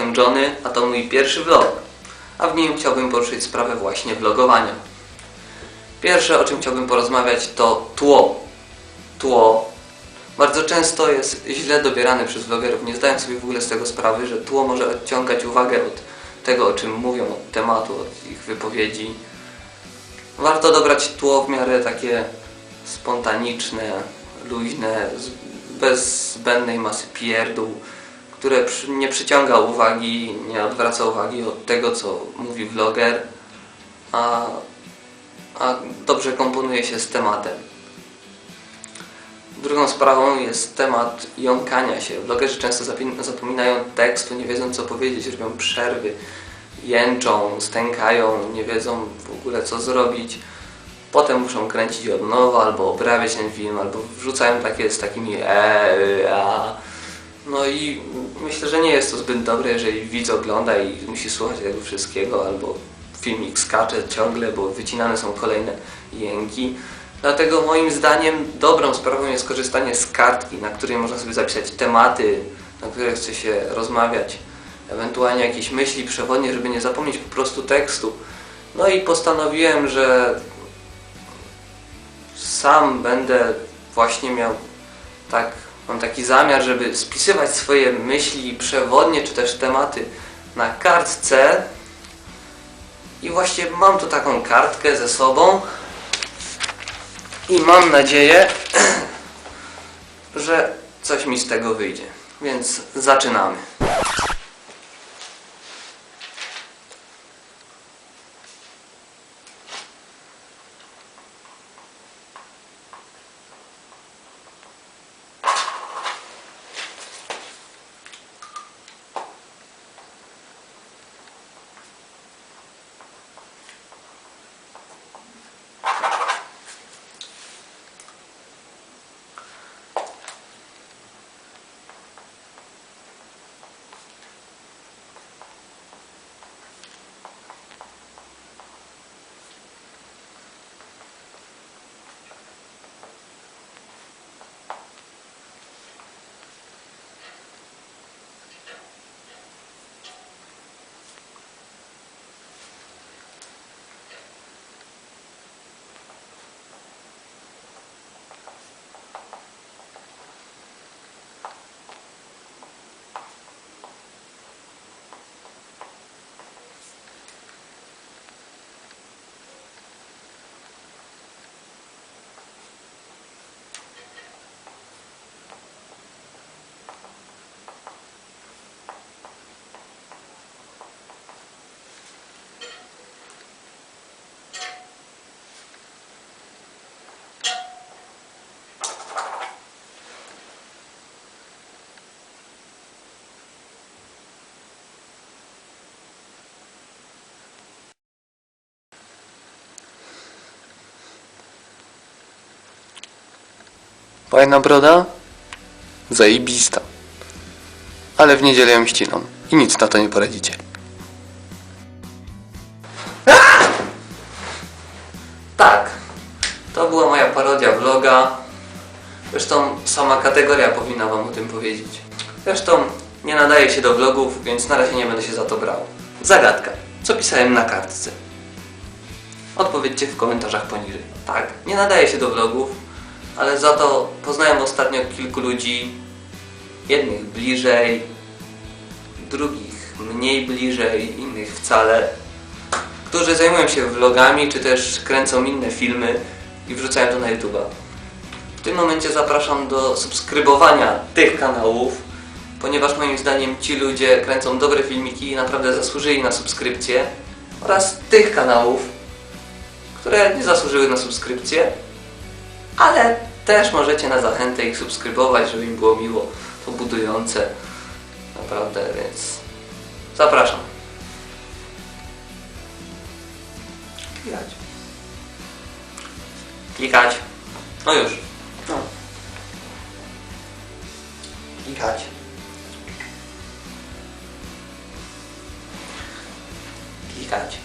jestem Johnny, a to mój pierwszy vlog, a w nim chciałbym poruszyć sprawę właśnie vlogowania. Pierwsze, o czym chciałbym porozmawiać, to tło. Tło bardzo często jest źle dobierane przez vlogerów, nie zdają sobie w ogóle z tego sprawy, że tło może odciągać uwagę od tego, o czym mówią, od tematu, od ich wypowiedzi. Warto dobrać tło w miarę takie spontaniczne, luźne, bez zbędnej masy pierdół, które nie przyciąga uwagi, nie odwraca uwagi od tego, co mówi vloger, a, a dobrze komponuje się z tematem. Drugą sprawą jest temat jąkania się. Vlogerzy często zapominają tekstu, nie wiedzą co powiedzieć, robią przerwy, jęczą, stękają, nie wiedzą w ogóle co zrobić. Potem muszą kręcić od nowa, albo obrabiać ten film, albo wrzucają takie z takimi e, a. No i myślę, że nie jest to zbyt dobre, jeżeli widz ogląda i musi słuchać tego wszystkiego, albo filmik skacze ciągle, bo wycinane są kolejne jęki. Dlatego moim zdaniem dobrą sprawą jest korzystanie z kartki, na której można sobie zapisać tematy, na które chce się rozmawiać, ewentualnie jakieś myśli przewodnie, żeby nie zapomnieć po prostu tekstu. No i postanowiłem, że sam będę właśnie miał tak, mam taki zamiar, żeby spisywać swoje myśli przewodnie, czy też tematy na kartce. I właśnie mam tu taką kartkę ze sobą. I mam nadzieję, że coś mi z tego wyjdzie. Więc zaczynamy. Fajna broda? Zajebista. Ale w niedzielę ją ścinam. I nic na to nie poradzicie. Tak. To była moja parodia vloga. Zresztą sama kategoria powinna wam o tym powiedzieć. Zresztą nie nadaje się do vlogów, więc na razie nie będę się za to brał. Zagadka. Co pisałem na kartce? Odpowiedzcie w komentarzach poniżej. Tak, nie nadaje się do vlogów, ale za to poznałem ostatnio kilku ludzi, jednych bliżej, drugich mniej bliżej, innych wcale, którzy zajmują się vlogami, czy też kręcą inne filmy i wrzucają to na YouTube'a. W tym momencie zapraszam do subskrybowania tych kanałów, ponieważ moim zdaniem ci ludzie kręcą dobre filmiki i naprawdę zasłużyli na subskrypcję oraz tych kanałów, które nie zasłużyły na subskrypcję, ale też możecie na zachętę ich subskrybować, żeby im było miło, to budujące. Naprawdę, więc zapraszam. Klikać. Klikać. No już. No. Klikać. Klikać.